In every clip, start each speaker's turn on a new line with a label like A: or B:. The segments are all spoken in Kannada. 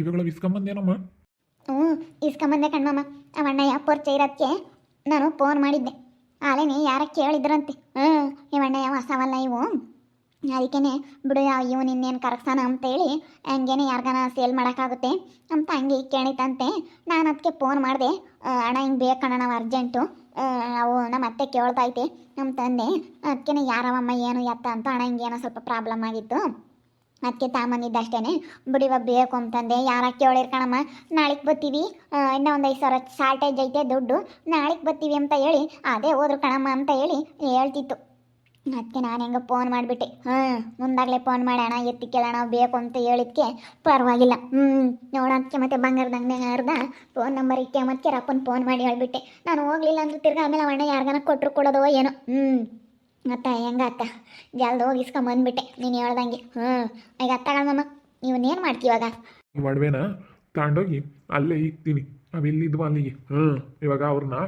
A: ಕಿವಿಗಳು ಇಸ್ಕೊಂಬಂದೇನಮ್ಮ
B: ಹ್ಞೂ ಇಸ್ಕೊಂಬಂದೆ ಕಣ್ಮಮ್ಮ. ಅವಣ್ಣ ಪರಿಚಯ ಇರೋದಕ್ಕೆ ನಾನು ಫೋನ್ ಮಾಡಿದ್ದೆ ಆಲೇನೆ ಯಾರ ಕೇಳಿದ್ರಂತೆ. ಹ್ಞೂ ಈ ಯಾವ ಹೊಸವಲ್ಲ ಇವು. ಅದಕ್ಕೇನೆ, ಬಿಡು ಇವು ನಿನ್ನೇನು ಕರಗ್ಸಾನ ಅಂತೇಳಿ ಹಂಗೇನೆ ಯಾರಿಗಾನ ಸೇಲ್ ಮಾಡೋಕ್ಕಾಗುತ್ತೆ ಅಂತ ಹಂಗೆ ಕೇಳಿತಂತೆ ನಾನು ಅದಕ್ಕೆ ಫೋನ್ ಮಾಡಿದೆ. ಅಣ್ಣ ಹಿಂಗೆ ಬೇಕಣ್ಣ ನಾವು ಅರ್ಜೆಂಟು ಅವು ನಮ್ಮ ಅತ್ತೆ ಕೇಳ್ತೈತೆ ನಮ್ಮ ತಂದೆ. ಅದಕ್ಕೆ ಯಾರವಮ್ಮ, ಏನು ಎತ್ತ ಅಂತ ಅಣ್ಣ ಹಿಂಗೇನೋ ಸ್ವಲ್ಪ ಪ್ರಾಬ್ಲಮ್ ಆಗಿತ್ತು. ಅದಕ್ಕೆ ತಾಮಂದಿದ್ದಷ್ಟೇ ಬಿಡಿವ ಬೇಕು ಅಂತಂದೆ. ಯಾರ ಕೇಳಿರ್ ಕಣಮ್ಮ? ನಾಳೆಗೆ ಬತ್ತೀವಿ ಇನ್ನೂ ಒಂದು ಐದು ಸಾವಿರ ಶಾರ್ಟೇಜ್ ಐತೆ ದುಡ್ಡು. ನಾಳೆಗೆ ಬತ್ತೀವಿ ಅಂತ ಹೇಳಿ. ಅದೇ ಹೋದ್ರು ಕಣಮ್ಮ ಅಂತ ಹೇಳಿ ಹೇಳ್ತಿತ್ತು. ಅದಕ್ಕೆ ನಾನು ಹೆಂಗೆ ಫೋನ್ ಮಾಡಿಬಿಟ್ಟೆ. ಹಾಂ, ಮುಂದಾಗಲೇ ಫೋನ್ ಮಾಡೋಣ, ಎತ್ತಿ ಕೇಳೋಣ, ಬೇಕು ಅಂತ ಹೇಳಿದ್ಕೆ ಪರವಾಗಿಲ್ಲ. ಹ್ಞೂ ನೋಡೋದಕ್ಕೆ ಮತ್ತೆ ಬಂಗಾರದ ಅಂಗಡಿ ಅರ್ಧ ಫೋನ್ ನಂಬರ್ ಇಕ್ಕೆ ಮತ್ತೆ ರಪ್ಪನ ಫೋನ್ ಮಾಡಿ ಹೇಳ್ಬಿಟ್ಟೆ. ನಾನು ಹೋಗ್ಲಿಲ್ಲ ಅಂದ್ರೆ ತಿರ್ಗಾ ಆಮೇಲೆ ಅಣ್ಣ ಯಾರಿಗಾನ ಕೊಟ್ಟರು ಕೊಡೋದೋ ಏನೋ. ಹ್ಞೂ ಮತ್ತೆ ಹೆಂಗ ಅತ್ತ? ಜಲ್ದ ಹೋಗಿ ಇಸ್ಕೊಂಬಂದ್ಬಿಟ್ಟೆ ನೀನು ಹೇಳ್ದಂಗೆ. ಹ್ಞೂ ಈಗ ಅತ್ತಗಳಮ್ಮ ಇವನ್ನೇನು ಮಾಡ್ತೀವಾಗ
A: ಒಡವೆನ ತಗೊಂಡೋಗಿ ಅಲ್ಲೇ ಇಕ್ತೀನಿ ಅವೆಲ್ಲಿದ್ವು ಅಲ್ಲಿಗೆ. ಹ್ಞೂ ಇವಾಗ ಅವ್ರನ್ನ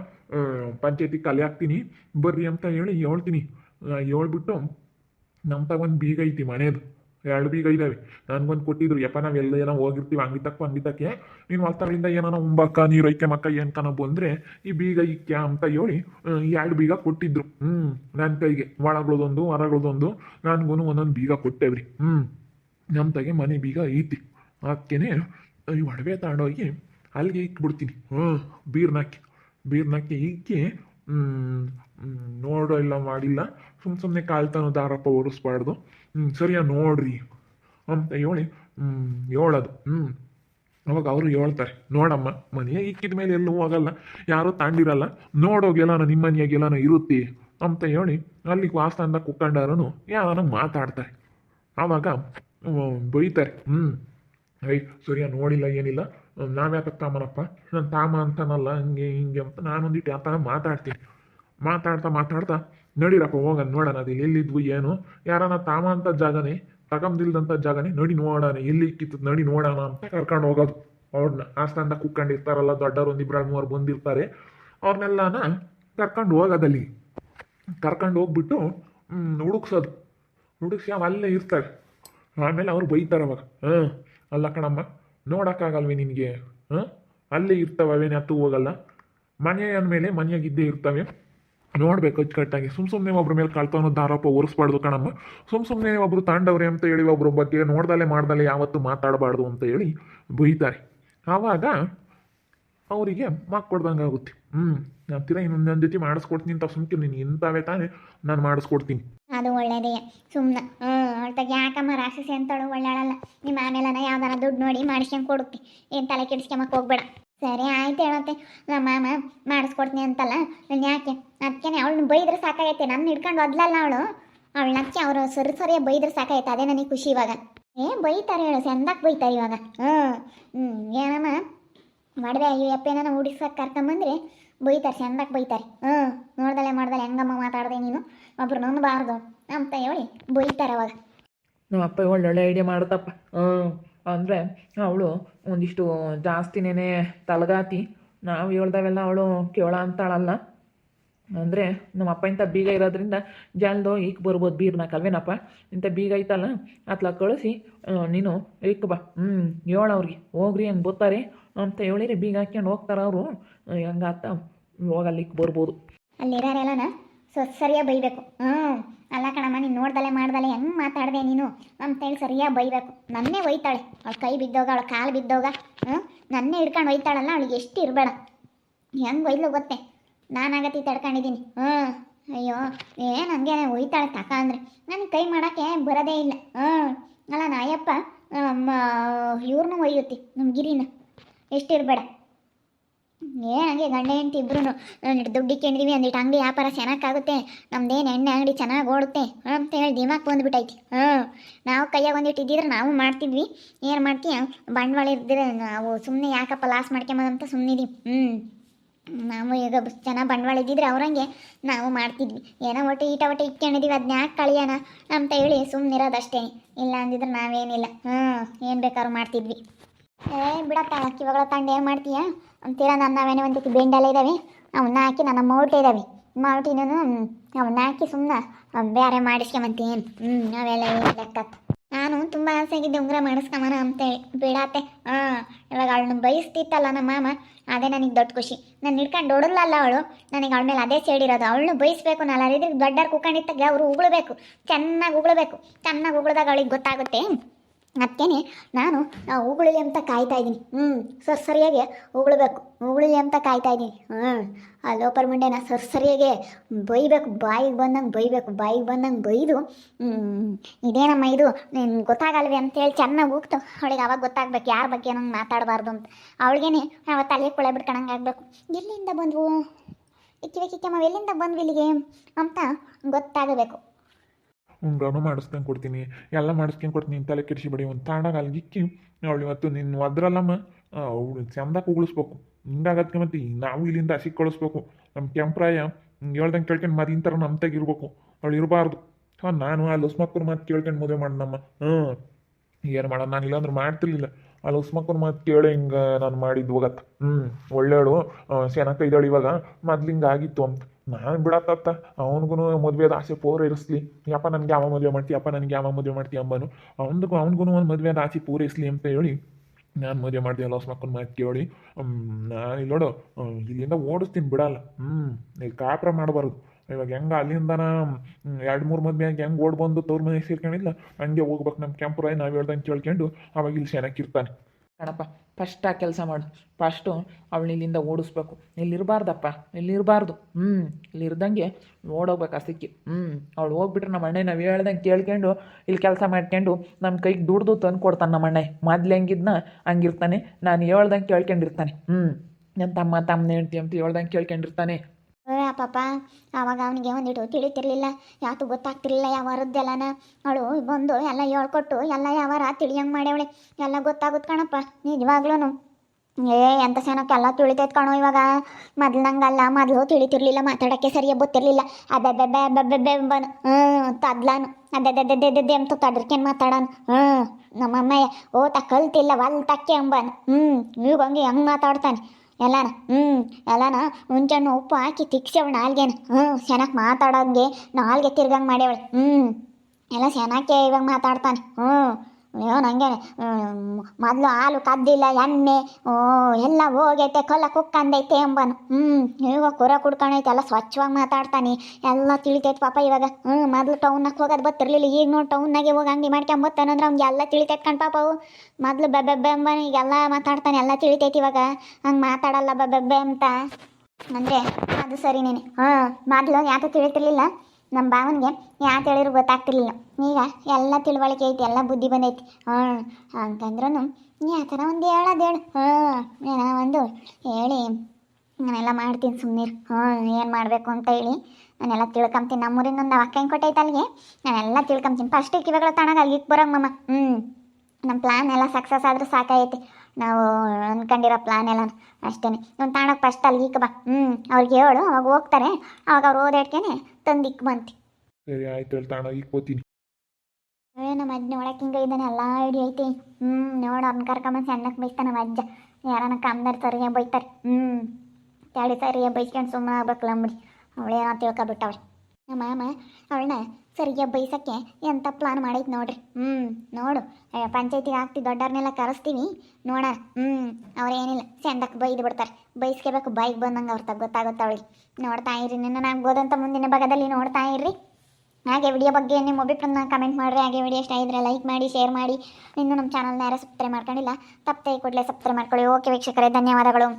A: ಪಂಚಾಯತಿಗೆ ಕಲೆ ಹಾಕ್ತೀನಿ ಬರ್ರಿ ಅಂತ ಹೇಳಿ ಹೇಳ್ತೀನಿ. ಹೇಳ್ಬಿಟ್ಟು ನಮ್ಮ ತಗೊಂಡು ಬೀಗ ಐತಿ ಮನೇದು. ಎರಡು ಬೀಗ ಇದ್ದಾವೆ ನನ್ಗೊಂದು ಕೊಟ್ಟಿದ್ರು ಯಪ್ಪ ಎಲ್ಲ ಏನೋ ಹೋಗಿರ್ತೀವಿ ಅಂಗಿ ತಕ್ಕ ಅಂಗಿ ನೀನು ಹೊಲ್ತಗಳಿಂದ ಏನಾನ ಉಂಬಕ್ಕ ನೀರು ಐಕೆ ಮಕ್ಕ ಏನ್ಕನ ಬಂದ್ರೆ ಈ ಬೀಗ ಇಕ್ಕೆ ಅಂತ ಹೇಳಿ ಎರಡು ಬೀಗ ಕೊಟ್ಟಿದ್ರು. ಹ್ಞೂ ನನ್ನ ಕೈಗೆ. ಒಳಗಳದೊಂದು ಹೊರಗಳದೊಂದು ನನ್ಗೂನು ಒಂದೊಂದು ಬೀಗ ಕೊಟ್ಟೇವ್ರಿ. ಹ್ಞೂ ನಮ್ಮ ತಗೆ ಮನೆ ಬೀಗ ಐತಿ. ಅದಕ್ಕೇನೆ ಈ ಒಡವೆ ತಗೊಂಡೋಗಿ ಅಲ್ಲಿಗೆ ಇಕ್ಬಿಡ್ತೀನಿ. ಹ್ಞೂ ಬೀರ್ನಾಕಿ. ಬೀರ್ನಾಕಿ ಇಕ್ಕಿ ಹ್ಮ್, ಹ್ಮ್, ನೋಡೋ ಇಲ್ಲ ಮಾಡಿಲ್ಲ. ಸುಮ್ಮ ಸುಮ್ಮನೆ ಕಾಲ್ತಾನು ದಾರಪ್ಪ ಒರೆಸ್ಬಾರ್ದು. ಹ್ಞೂ ಸರಿಯಾ ನೋಡ್ರಿ ಅಂತ ಹೇಳಿ ಹೇಳೋದು. ಹ್ಞೂ ಅವಾಗ ಅವರು ಹೇಳ್ತಾರೆ, ನೋಡಮ್ಮ ಮನೆಯಾಗ ಇಕ್ಕಿದ ಮೇಲೆ ಎಲ್ಲೂ ಹೋಗಲ್ಲ, ಯಾರೂ ತಾಂಡಿರಲ್ಲ. ನೋಡೋಗೆಲ್ಲಾನ, ನಿಮ್ಮ ಮನೆಯಾಗೆಲ್ಲಾನ ಇರುತ್ತೆ ಅಂತ ಹೇಳಿ, ಅಲ್ಲಿ ವಾಸ ಅಂದ ಕುಕ್ಕಂಡಾರನು ಯಾರನ್ನ ಮಾತಾಡ್ತಾರೆ ಆವಾಗ ಬೈತಾರೆ ಹ್ಞೂ ಐ ಸೂರ್ಯ ನೋಡಿಲ್ಲ, ಏನಿಲ್ಲ. ನಾವ್ಯಾಕೆ ತಾಮನಪ್ಪ? ನಾನು ತಾಮ ಅಂತಾನಲ್ಲ, ಹಂಗೆ ಹಿಂಗೆ ಅಂತ ನಾನೊಂದಿಟ್ಟು ಅಂತ ಮಾತಾಡ್ತೀನಿ. ಮಾತಾಡ್ತಾ ಮಾತಾಡ್ತಾ ನಡೀರಪ್ಪ, ಹೋಗೋಣ, ನೋಡೋಣ, ಅದು ಎಲ್ಲಿದ್ವು, ಏನು? ಯಾರನ್ನ ತಾಮ ಅಂತ ಜಾಗನೇ ತಗೊಂದಿಲ್ದಂಥ ಜಾಗನೇ ನಡಿ ನೋಡೋಣ, ಎಲ್ಲಿ ಇಕ್ಕಿತ್ತು ನಡಿ ನೋಡೋಣ ಅಂತ ಕರ್ಕೊಂಡು ಹೋಗೋದು. ಅವ್ರನ್ನ ಆಸ್ಥಾನದ ಕುಕ್ಕೊಂಡಿರ್ತಾರಲ್ಲ ದೊಡ್ಡವ್ರು ಒಂದು ಮೂವರು ಬಂದಿರ್ತಾರೆ. ಅವ್ರನ್ನೆಲ್ಲನ ಕರ್ಕೊಂಡು ಹೋಗೋದಲ್ಲಿ. ಕರ್ಕೊಂಡು ಹೋಗ್ಬಿಟ್ಟು ಹುಡುಕ್ಸೋದು. ಹುಡುಕ್ಸಿ ಅಲ್ಲೇ ಇರ್ತಾರೆ ಆಮೇಲೆ ಅವ್ರು ಬೈತಾರೆ ಅವಾಗ. ಹಾಂ ಅಲ್ಲ ಕಣಮ್ಮ, ನೋಡೋಕ್ಕಾಗಲ್ವೇ ನಿನಗೆ, ಹಾಂ? ಅಲ್ಲೇ ಇರ್ತವೆ ಅವೇನು ಹತ್ತು ಹೋಗಲ್ಲ. ಮನೆ ಅಂದಮೇಲೆ ಮನೆಯಾಗಿದ್ದೇ ಇರ್ತವೆ. ನೋಡ್ಬೇಕು ಅಚ್ಚುಕಟ್ಟಾಗಿ ಸುಮ್ ಸುಮ್ಮನೆ ಒಬ್ರ ಮೇಲೆ ಕಳ್ತವನು ಆರೋಪ ಒರೆಸ್ಬಾರ್ದು ಕಣಮ್ಮ. ಸುಮ್ ಸುಮ್ಮನೆ ಒಬ್ರು ತಾಂಡವ್ರೆ ಅಂತ ಹೇಳಿ ಒಬ್ರ ಬಗ್ಗೆ ನೋಡ್ದಲೆ ಮಾಡ್ದಲೆ ಯಾವತ್ತು ಮಾತಾಡಬಾರ್ದು ಅಂತ ಹೇಳಿ ಬೈತಾರೆ. ಆವಾಗ ಅವರಿಗೆ ಮಾಕ್ ಕೊಡ್ದಂಗೆ ಆಗುತ್ತೆ. ಹ್ಞೂ ನಾನು ತಿರ ನನ್ನ ಜೊತೆ ಮಾಡಿಸ್ಕೊಡ್ತೀನಿ ಅಂತ ಸುಮ್ಕೆ ನೀನು ಇಂಥವೇ ತಾನೇ ನಾನು ಮಾಡಿಸ್ಕೊಡ್ತೀನಿ.
B: ಅದು ಒಳ್ಳೇದೇ. ಸುಮ್ಮನೆ ಅವಳ್ತಾಗ ಯಾಕಮ್ಮ ರಾಕ್ಷಸಿ ಅಂತಳು ಒಳ್ಳೆಯಳಲ್ಲ. ನಿಮ್ಮ ಆಮೇಲೆ ಯಾವ್ದಾರ ದುಡ್ಡು ನೋಡಿ ಮಾಡಿಸ್ಕೊಂಡು ಕೊಡುತ್ತೆ ಏನು ತಲೆ ಕೆಡಿಸ್ಕೊಂಬಕ್ಕೆ ಹೋಗ್ಬೇಡ. ಸರಿ, ಆಯ್ತು ಹೇಳತ್ತೆ ನಮ್ಮ ಮಾಮ ಮಾಡಿಸ್ಕೊಡ್ತೀನಿ ಅಂತಲ್ಲ. ನಾನು ಯಾಕೆ? ಅದಕ್ಕೆ ಅವಳನ್ನ ಬೈದ್ರೆ ಸಾಕಾಗೈತೆ. ನನ್ನ ಹಿಡ್ಕೊಂಡು ಒದ್ಲಲ್ಲ ಅವಳು. ಅವಳು ನಕ್ಕೆ ಅವರು ಸರಿ ಸರಿಯ ಬೈದ್ರೆ ಸಾಕಾಯ್ತು ಅದೇ ನನಗೆ ಖುಷಿ ಇವಾಗ. ಏ, ಬೈತಾರೆ ಹೇಳು. ಚಂದಕ್ಕೆ ಬೈತಾರೆ ಇವಾಗ. ಹ್ಞೂ ಹ್ಞೂ ಏನಮ್ಮ? ಮಾಡಿದೆ ಅಯ್ಯೋ ಅಪ್ಪೇನ ಹುಡುಕ್ಸಕ್ಕೆ ಕರ್ಕೊಂಬಂದ್ರೆ ಬೈತಾರೆ ಚಂದಕ್ಕೆ ಬೈತಾರೆ. ಹ್ಞೂ ನೋಡ್ದಲೆ, ಮಾಡ್ದಲೆ, ಹೆಂಗಮ್ಮ ಮಾತಾಡ್ದೆ ನೀನು? ಒಬ್ರು ನಂಬಬಾರ್ದು ಅಂತ ಹೇಳಿ, ಬೈತಾರೆ ಅವಾಗ.
C: ನಮ್ಮ ಅಪ್ಪ ಒಳ್ಳೊಳ್ಳೆ ಐಡಿಯಾ ಮಾಡ್ತಪ್ಪ ಅಂದರೆ ಅವಳು ಒಂದಿಷ್ಟು ಜಾಸ್ತಿನೇ ತಲಗಾತಿ. ನಾವು ಹೇಳ್ದಾವೆಲ್ಲ ಅವಳು ಕೇಳ ಅಂತಾಳಲ್ಲ. ಅಂದರೆ ನಮ್ಮ ಅಪ್ಪ ಇಂಥ ಬೀಗ ಇರೋದ್ರಿಂದ ಜಾಲ್ದು ಈಗ ಬರ್ಬೋದು ಬೀರ್ನಾಕ್ ಅಲ್ವೇನಪ್ಪ ಇಂಥ ಬೀಗ ಐತಲ್ಲ ಅತ್ಲ ಕಳಿಸಿ ನೀನು ಇಕ್ ಬಾ. ಹ್ಞೂ ಹೇಳ ಅವ್ರಿಗೆ. ಹೋಗ್ರಿ ಅಂತ ಬರ್ತಾರೆ ಅಂತ ಹೇಳಿರಿ, ಬೀಗ ಹಾಕ್ಯಂಡು ಹೋಗ್ತಾರ ಅವರು. ಹೆಂಗಾತ ಹೋಗಲ್ಲಿ ಬರ್ಬೋದು.
B: ಸೊ ಸರಿಯಾಗಿ ಬೈಬೇಕು. ಹ್ಞೂ ಅಲ್ಲ ಕಣಮ್ಮ, ನೀನು ನೋಡ್ದಲೆ ಮಾಡ್ದಲೆ ಹೆಂಗೆ ಮಾತಾಡಿದೆ ನೀನು? ಅಂತೇಳಿ ಸರಿಯಾಗಿ ಬೈಬೇಕು. ನನ್ನೇ ಒಯ್ತಾಳೆ. ಅವಳ ಕೈ ಬಿದ್ದೋಗ, ಅವಳ ಕಾಲು ಬಿದ್ದೋಗ ಹ್ಞೂ ನನ್ನೇ ಹಿಡ್ಕೊಂಡು ಒಯ್ತಾಳಲ್ಲ, ಅವಳಿಗೆ ಎಷ್ಟು ಇರಬೇಡ. ಹೆಂಗೆ ಗೊತ್ತೆ? ನಾನು ಆಗತ್ತಿ ತಡ್ಕೊಂಡಿದ್ದೀನಿ ಹ್ಞೂ ಅಯ್ಯೋ ಏ ಹಂಗೇನೆ ಒಯ್ತಾಳೆ ತಕ ಅಂದರೆ? ನನಗೆ ಕೈ ಮಾಡೋಕ್ಕೆ ಬರೋದೇ ಇಲ್ಲ. ಹ್ಞೂ ಅಲ್ಲ ನಾಯಪ್ಪ ಇವ್ರನ್ನೂ ಒಯ್ಯುತ್ತಿ, ನಮ್ಮ ಗಿರಿನ. ಎಷ್ಟಿರಬೇಡ ಏ, ಹಂಗೆ ಗಂಡ ಹೆಂಡತಿ ಇಬ್ರು ದುಡ್ಡು ಇಕ್ಕೊಂಡಿದೀವಿ ಅಂದಿಟ್ಟು ಅಂಗಡಿ ವ್ಯಾಪಾರ ಚೆನ್ನಾಗಾಗುತ್ತೆ ನಮ್ದೇನು ಎಣ್ಣೆ ಅಂಗಡಿ ಚೆನ್ನಾಗಿ ಓಡುತ್ತೆ. ಅಂತ ಹೇಳಿ ದಿಮಾಕ್ ಬಂದ್ಬಿಟ್ಟೈತಿ ಹ್ಞೂ ನಾವು ಕೈಯಾಗ ಒಂದಿಟ್ಟು ಇದ್ದಿದ್ರೆ ನಾವು ಮಾಡ್ತಿದ್ವಿ. ಏನು ಮಾಡ್ತೀಯ? ಬಂಡವಾಳ ಇದ್ದಿದ್ರೆ ನಾವು ಸುಮ್ಮನೆ ಯಾಕಪ್ಪ ಲಾಸ್ ಮಾಡ್ಕೊಂಬದಂತ ಸುಮ್ಮನಿದ್ದೀವಿ ಹ್ಞೂ ನಾವು ಈಗ ಚೆನ್ನಾಗಿ ಬಂಡವಾಳ ಇದ್ದಿದ್ರೆ ಅವ್ರಂಗೆ ನಾವು ಮಾಡ್ತಿದ್ವಿ. ಏನೋ ಒಟ್ಟು ಈಟ ಒಟ್ಟು ಇಟ್ಕೊಂಡಿದೀವಿ ಅದನ್ನ ಯಾಕೆ ಕಳಿಯೋಣ ಅಂತ ಹೇಳಿ ಸುಮ್ಮನಿರೋದಷ್ಟೇ ಇಲ್ಲ ಅಂದಿದ್ರೆ ನಾವೇನಿಲ್ಲ. ಹ್ಞೂ ಏನು ಬೇಕಾದ್ರೂ ಮಾಡ್ತಿದ್ವಿ. ಏ, ಬಿಡಪ್ಪ, ಕಿವಗಳ ತಂಡ ಏನು ಮಾಡ್ತೀಯ? ಅಂತೀರ ನನ್ನ ನಾವೇನೇ ಒಂದಿತ್ತು ಬೆಂಡೆಲ್ಲ ಇದ್ದಾವೆ ಅವನ್ನ ಹಾಕಿ ನನ್ನ ಮೌಟೆ ಇದ್ದಾವೆ ಮೌಟಿನೂ ಅವನ್ನ ಹಾಕಿ ಸುಮ್ಮನೆ ಬೇರೆ ಮಾಡಿಸ್ಕೊಂಬಂತೀನಿ. ಹ್ಞೂ ಅವೆಲ್ಲ ಏನು ಲೆಕ್ಕ ನಾನು ತುಂಬ ಉಂಗ್ರ ಉಂಗುರ ಮಾಡಿಸ್ಕೊಂಬನ ಅಂತೇಳಿ. ಬಿಡಾತೆ ಹಾಂ ಇವಾಗ ಅವಳನ್ನ ಬಯಸ್ತಿತ್ತಲ್ಲ ನಮ್ಮ ಮಾಮ, ಅದೇ ನನಗೆ ದೊಡ್ಡ ಖುಷಿ. ನಾನು ಹಿಡ್ಕೊಂಡು ಹೊಡಲ್ಲ ಅವಳು, ನನಗೆ ಅವಳ ಮೇಲೆ ಅದೇ ಸೇಡಿರೋದು. ಅವಳನ್ನು ಬಯಸ್ಬೇಕು ನಾಳೆ ಇದ್ರೆ ದೊಡ್ಡವ್ರು ಕುಕ್ಕಂಡಿತ್ತಾಗ ಅವರು ಉಗುಳ್ಬೇಕು. ಚೆನ್ನಾಗಿ ಉಗುಳ್ಬೇಕು. ಚೆನ್ನಾಗಿ ಉಗುಳ್ದಾಗ ಅವಳಿಗೆ ಗೊತ್ತಾಗುತ್ತೆ. ಅದಕ್ಕೇನೆ ನಾನು ಉಗುಳಲಿ ಅಂತ ಕಾಯ್ತಾ ಇದ್ದೀನಿ. ಹ್ಞೂ ಸರ್ ಸರಿಯಾಗಿ ಉಗುಳ್ಬೇಕು ಉಗುಳಲಿ ಅಂತ ಕಾಯ್ತಾ ಇದ್ದೀನಿ. ಹ್ಞೂ ಆ ಲೋಪರ್ ಮುಂಡೆನ ಸರ್ ಸರಿಯಾಗಿ ಬೈಬೇಕು. ಬಾಯಿಗೆ ಬಂದಂಗೆ ಬೈಬೇಕು. ಬಾಯಿಗೆ ಬಂದಂಗೆ ಬೈದು ಇದೇನಮ್ಮ ಇದು? ನೀನು ಗೊತ್ತಾಗಲ್ವೇ ಅಂತೇಳಿ ಚೆನ್ನಾಗಿ ಹೋಗ್ತು ಅವಳಿಗೆ ಅವಾಗ ಗೊತ್ತಾಗ್ಬೇಕು ಯಾರ ಬಗ್ಗೆ ನಂಗೆ ಮಾತಾಡಬಾರ್ದು ಅಂತ. ಅವಳಿಗೇನೆ ಅವತ್ತು ತಲೆ ಕೊಳೆ ಬಿಟ್ಕೊಳಂಗೆ ಆಗಬೇಕು. ಎಲ್ಲಿಂದ ಬಂದವು? ಇಕ್ಕಿವೆ ಕಿಕ್ಕಮ್ಮ ಎಲ್ಲಿಂದ ಬಂದ್ವಿ ಇಲ್ಲಿಗೆ ಅಂತ ಗೊತ್ತಾಗಬೇಕು.
A: ಉಂಗ್ರನೂ ಮಾಡಿಸ್ಕೊಂಡು ಕೊಡ್ತೀನಿ, ಎಲ್ಲ ಮಾಡಿಸ್ಕೊಂಡು ಕೊಡ್ತೀನಿ ತಲೆ ಕೆಡಿಸಿ ಬಿಡಿ ಒಂದು ತಾಣಾಗ ಅಲ್ಲಿ ಇಕ್ಕಿ ಅವಳು ಇವತ್ತು ನಿನ್ನ ಅದ್ರಲ್ಲಮ್ಮ ಅವಳು ಚಂದಕ್ಕೆ ಉಗುಳಿಸ್ಬೇಕು ಹಿಂಗಾಗತ್ತೆ ಮತ್ತೆ ನಾವು ಇಲ್ಲಿಂದ ಹಸಿ ಕಳಿಸ್ಬೇಕು. ನಮ್ಮ ಕೆಂಪ್ರಾಯ ಹೇಳ್ದಂಗೆ ಕೇಳ್ಕೊಂಡು ಮೊದ್ಲಿನ ಥರ ನಮ್ಮ ತೆಗಿರ್ಬೇಕು ಅವಳು ಇರಬಾರ್ದು. ಹಾಂ, ನಾನು ಅಲ್ಲಿ ಉಸ್ಮಕ್ಕನ ಮಾತು ಕೇಳ್ಕೊಂಡು ಮದುವೆ ಮಾಡನಮ್ಮ. ಹ್ಞೂ ಏನು ಮಾಡೋಣ ನಾನು ಇಲ್ಲಾಂದ್ರೆ ಮಾಡ್ತಿರ್ಲಿಲ್ಲ. ಅಲ್ಲಿ ಉಸ್ಮಕ್ಕನ ಮಾತು ಕೇಳಿ ಹಿಂಗೆ ನಾನು ಮಾಡಿದ್ದು ಹೋಗತ್ತ ಹ್ಞೂ ಒಳ್ಳೆಯಳು ಚೆನ್ನಾಗಿ ಕೈದಾಳು ಇವಾಗ ಮೊದ್ಲು ಆಗಿತ್ತು ಅಂತ. ನಾನು ಬಿಡತ್ತ ಅವನಿಗೂ ಮದುವೆದ ಆಸೆ ಪೂರ ಇರಿಸ್ಲಿ. ಯಪ್ಪ ನನಗೆ ಯಾವ ಮದುವೆ ಮಾಡ್ತಿ ಅಪ್ಪ ನನಗೆ ಯಾವ ಮದುವೆ ಮಾಡ್ತೀಯ ಅಂಬನು. ಅವನಿಗೂ ಅವನಿಗೂ ಒಂದು ಮದುವೆದ ಆಸೆ ಪೂರೈಸ್ಲಿ ಅಂತ ಹೇಳಿ ನಾನು ಮದುವೆ ಮಾಡ್ತೀಯ ಲಾಸ್ ಮಾಡ್ಕೊಂಡು ಮಾತು ಕೇಳಿ. ನಾನು ಇಲ್ಲಿ ನೋಡು ಇಲ್ಲಿಂದ ಓಡಿಸ್ತೀನಿ, ಬಿಡಲ್ಲ. ಹ್ಞೂ ಈಗ ಕಾಪ್ರ ಮಾಡಬಾರ್ದು. ಇವಾಗ ಹೆಂಗೆ ಅಲ್ಲಿಂದನ ಎರಡು ಮೂರು ಮದುವೆ ಆಗಿ ಹೆಂಗೆ ಓಡ್ ಬಂದು ತವ್ರ ಮನೆಗೆ ಸೇರ್ಕೊಂಡಿಲ್ಲ ಹಂಗೆ ಹೋಗ್ಬೇಕು ನಮ್ಮ ಕೆಂಪುರಾಯ್ ನಾವು ಹೇಳ್ದಂಗೆ ಕೇಳ್ಕೊಂಡು, ಅವಾಗ ಇಲ್ಲಿ ಚೆನ್ನಾಗಿರ್ತಾನೆ
C: ಕಣಪ್ಪ ಫಸ್ಟ್ ಆ ಕೆಲಸ ಮಾಡು. ಫಸ್ಟು ಅವಳು ಇಲ್ಲಿಂದ ಓಡಿಸ್ಬೇಕು. ಇಲ್ಲಿರಬಾರ್ದಪ್ಪ, ಇಲ್ಲಿರಬಾರ್ದು. ಹ್ಞೂ ಇಲ್ಲಿರ್ದಂಗೆ ಓಡೋಗ್ಬೇಕು ಸಿಕ್ಕಿ. ಹ್ಞೂ ಅವಳು ಹೋಗ್ಬಿಟ್ರೆ ನಮ್ಮ ಅಣ್ಣೆ ನಾವು ಹೇಳ್ದಂಗೆ ಕೇಳ್ಕೊಂಡು ಇಲ್ಲಿ ಕೆಲಸ ಮಾಡ್ಕೊಂಡು ನಮ್ಮ ಕೈಗೆ ದುಡ್ದು ತಂದು ಕೊಡ್ತಾನೆ ನಮ್ಮ ಅಣ್ಣ ಮೊದ್ಲು ಹೆಂಗಿದ್ನ, ಹಂಗಿರ್ತಾನೆ. ನಾನು ಹೇಳ್ದಂಗೆ ಕೇಳ್ಕೊಂಡಿರ್ತಾನೆ. ಹ್ಞೂ ನನ್ನ ತಮ್ಮ ತಮ್ಮನ ಹೆಂಡ್ತಿ ಅಂತ ಹೇಳ್ದಂಗೆ ಕೇಳ್ಕೊಂಡಿರ್ತಾನೆ.
B: ಪಾಪ ಆವಾಗ ಅವನಿಗೆ ಒಂದಿಟ್ಟು ತಿಳಿತಿರ್ಲಿಲ್ಲ. ಯಾತು ಗೊತ್ತಾಗ್ತಿರ್ಲಿಲ್ಲ ಯಾವ ವರದ್ದೆಲ್ಲನ ಅವಳು ಬಂದು ಎಲ್ಲ ಹೇಳ್ಕೊಟ್ಟು ಎಲ್ಲ ಯಾವಾರ ತಿಳಿಯಂಗೆ ಮಾಡ್ಯವಳೆ. ಎಲ್ಲ ಗೊತ್ತಾಗುತ್ತೆ ಕಣಪ್ಪ ನಿಜವಾಗ್ಲೂ ಏ, ಎಂತ ಸೆನಕ್ಕೆ ಎಲ್ಲ ತಿಳಿತೈತೆ ಕಣೋ ಇವಾಗ. ಮೊದ್ಲು ನಂಗಲ್ಲ, ಮೊದಲು ತಿಳಿತಿರ್ಲಿಲ್ಲ, ಮಾತಾಡೋಕ್ಕೆ ಸರಿಯಾಗಿ ಗೊತ್ತಿರಲಿಲ್ಲ. ಅಬ್ಬೆಬ್ಬೆಬ್ಬೆ ಬನ್ ತದ್ಲಾನು. ಅದ್ದೆದ್ದೆದ್ದೆದ್ದೆ ಅಂತ ತಡ್ರಕೇನು ಮಾತಾಡೋನು ಹ್ಞೂ ನಮ್ಮಮ್ಮ ಓ ತ ಕಲ್ತಿಲ್ಲ ಒಲ್ ತಕ್ಕೆ ಅಂಬನ್ ಹ್ಞೂ ಈಗ ಹಂಗೆ ಹೆಂಗೆ ಮಾತಾಡ್ತಾನೆ. ಎಲ್ಲಾನ ಹ್ಞೂ ಎಲ್ಲಾನ ಮುಂಚೆಣ್ಣು ಉಪ್ಪು ಹಾಕಿ ತಿಕ್ಸವಳು ನಾಲ್ಗೆನ. ಹ್ಞೂ ಚೆನ್ನಾಗಿ ಮಾತಾಡೋಂಗೆ ನಾಲ್ಗೆ ತಿರ್ಗಂಗೆ ಮಾಡ್ಯವಳು. ಹ್ಞೂ ಎಲ್ಲ ಚೆನ್ನಾಗೆ ಇವಾಗ ಮಾತಾಡ್ತಾನೆ. ಹ್ಞೂ ಅಯ್ಯೋ ನನಗೆ ಮೊದಲು ಹಾಲು ಕದ್ದಿಲ್ಲ, ಎಣ್ಣೆ, ಓ, ಎಲ್ಲ ಹೋಗೈತೆ, ಕೊಲ್ಲ ಕುಕ್ಕಂದೈತೆ ಎಂಬನು ಹ್ಞೂ ಇವಾಗ ಕುರ ಕುಡ್ಕೊಂಡೈತೆ ಎಲ್ಲ ಸ್ವಚ್ಛವಾಗಿ ಮಾತಾಡ್ತಾನೆ, ಎಲ್ಲ ತಿಳಿತೈತೆ ಪಾಪ ಇವಾಗ. ಹ್ಞೂ ಮೊದಲು ಟೌನ್ನಾಗ ಹೋಗೋದು ಗೊತ್ತಿರಲಿಲ್ಲ, ಈಗ ನೋಡಿ ಟೌನ್ನಾಗೆ ಹೋಗಿ ಅಂಗಡಿ ಮಾಡ್ಕೊಂಬತ್ತಾನಂದ್ರೆ ಅವ್ನಿಗೆ ಎಲ್ಲ ತಿಳಿತೈತೆ ಕಣ್ ಪಾಪ ಅವು. ಮೊದಲು ಬೆಬ್ಬೆಬ್ಬೆ ಎಂಬನ ಈಗೆಲ್ಲ ಮಾತಾಡ್ತಾನೆ, ಎಲ್ಲ ತಿಳಿತೈತೆ ಇವಾಗ. ಹಂಗೆ ಮಾತಾಡಲ್ಲ ಬೆಬ್ಬೆಬ್ಬೆ ಅಂತ. ಅಂದರೆ, ಅದು ಸರಿನೇನೆ ಹಾಂ ಮೊದಲು ಯಾಕೆ ತಿಳಿತಿರ್ಲಿಲ್ಲ. ನಮ್ಮ ಭಾವನಿಗೆ ಯಾಕೆ ಹೇಳಿದ್ರು ಗೊತ್ತಾಗ್ತಿರ್ಲಿಲ್ಲ. ಈಗ ಎಲ್ಲ ತಿಳುವಳಿಕೆ ಐತಿ, ಎಲ್ಲ ಬುದ್ಧಿ ಬಂದೈತಿ. ಹಾಂ ಅಂತಂದ್ರೂ ನೀ ಆ ಥರ ಒಂದು ಹೇಳೋದು ಹೇಳು. ಹಾಂ, ಏನೋ ಒಂದು ಹೇಳಿ. ನಾನೆಲ್ಲ ಮಾಡ್ತೀನಿ ಸುಮ್ಮನೆ ಹಾಂ, ಏನು ಮಾಡಬೇಕು ಅಂತ ಹೇಳಿ. ನಾನೆಲ್ಲ ತಿಳ್ಕೊಂತೀನಿ. ನಮ್ಮೂರಿಂದ ಒಂದು ಅಕ್ಕ ಕೊಟ್ಟೈತೆ ಅಲ್ಲಿಗೆ. ನಾನೆಲ್ಲ ತಿಳ್ಕೊಂತೀನಿ. ಫಸ್ಟ್ ಕಿವಿಗಳ ತಣಗ, ಅಲ್ಲಿಗೆ ಬರೋಂಗೆ ಮಮ್ಮ ಹ್ಞೂ ನಮ್ಮ ಪ್ಲ್ಯಾನ್ ಎಲ್ಲ ಸಕ್ಸಸ್ ಆದ್ರೆ ಸಾಕಾಗೈತಿ. ನಾವು ಅಂದ್ಕೊಂಡಿರೋ ಪ್ಲ್ಯಾನ್ ಎಲ್ಲ ಅಷ್ಟೇ ನಮ್ಮ ತಾಣಕ್ಕೆ ಫಸ್ಟ್ ಅಲ್ಲಿ ಈಕ ಬಾ. ಹ್ಞೂ ಅವ್ರಿಗೆ ಹೇಳು ಅವಾಗ ಹೋಗ್ತಾರೆ. ಅವಾಗ ಅವ್ರು ಓದಾಡ್ಕೇನೆ ತಂದು ಇಕ್ ಬಂತಿ
A: ಸರಿ ಆಯ್ತು ಹೇಳಿ ತಾಣ ಈಗ ಹೋಗ್ತೀನಿ.
B: ಏ ನಮ್ಮ ಅಜ್ಜ ಒಳಗೆ ಹಿಂಗೆ ಇದ್ದಾನೆ ಎಲ್ಲ ಐಡಿ ಐತಿ. ಹ್ಞೂ ನೋಡು ಅವ್ನ ಕರ್ಕೊಂಬಂದು ಸಣ್ಣಕ್ಕೆ ಬೈಸ್ತಾನೆ ನಮ್ಮ ಅಜ್ಜ. ಯಾರನ್ನ ಕಾಮ್ದಾರ್ ಸರಿಯಾಗಿ ಬೈತಾರೆ. ಹ್ಞೂ ತಾಳಿ ಸರಿಯಾಗಿ ಬೈಸ್ಕೊಂಡು ಸುಮ್ಮನೆ ಆಗ್ಬೇಕಲ್ಲ ಅಂಬಿಡಿ ಅವಳೇನೋ ತಿಳ್ಕೊಬಿಟ್ಟವಳೆ. ನಮ್ಮ ಮಾಮ ಅವಳನ್ನ ಸರಿಯಾಗಿ ಬೈಸಕ್ಕೆ ಎಂಥ ಪ್ಲಾನ್ ಮಾಡೈತೆ ನೋಡ್ರಿ. ಹ್ಞೂ ನೋಡು. ಪಂಚಾಯತಿಗೆ ಹಾಕ್ತಿ ದೊಡ್ಡವ್ರನ್ನೆಲ್ಲ ಕರೆಸ್ತೀವಿ ನೋಡ ಹ್ಞೂ ಅವ್ರೇನಿಲ್ಲ ಚಂದಕ್ಕೆ ಬೈದು ಬಿಡ್ತಾರೆ. ಬೈಸ್ಕೋಬೇಕು ಬೈಕ್ ಬಂದಂಗೆ ಅವ್ರ ಗೊತ್ತಾಗುತ್ತೆ ಅವಳಿ ನೋಡ್ತಾ ಇರ್ರಿ, ನಿನ್ನ ಗೋದಂಥ ಮುಂದಿನ ಭಾಗದಲ್ಲಿ ನೋಡ್ತಾ ಇರ್ರಿ. ಹಾಗೆ ವಿಡಿಯೋ ಬಗ್ಗೆ ನಿಮ್ಮ ಅಭಿಪ್ರಾಯನ ಕಮೆಂಟ್ ಮಾಡಿರಿ. ಹಾಗೆ ವಿಡಿಯೋ ಇಷ್ಟ ಇದ್ರೆ ಲೈಕ್ ಮಾಡಿ ಶೇರ್ ಮಾಡಿ. ಇನ್ನೂ ನಮ್ಮ ಚಾನಲ್ನ ಯಾರು ಸಬ್ಸ್ಕ್ರೈಬ್ ಮಾಡ್ಕೊಂಡಿಲ್ಲ, ತಪ್ಪದೆ ಕೂಡಲೇ ಸಬ್ಸ್ಕ್ರೈಬ್ ಮಾಡ್ಕೊಳ್ಳಿ. ಓಕೆ ವೀಕ್ಷಕರೇ, ಧನ್ಯವಾದಗಳು.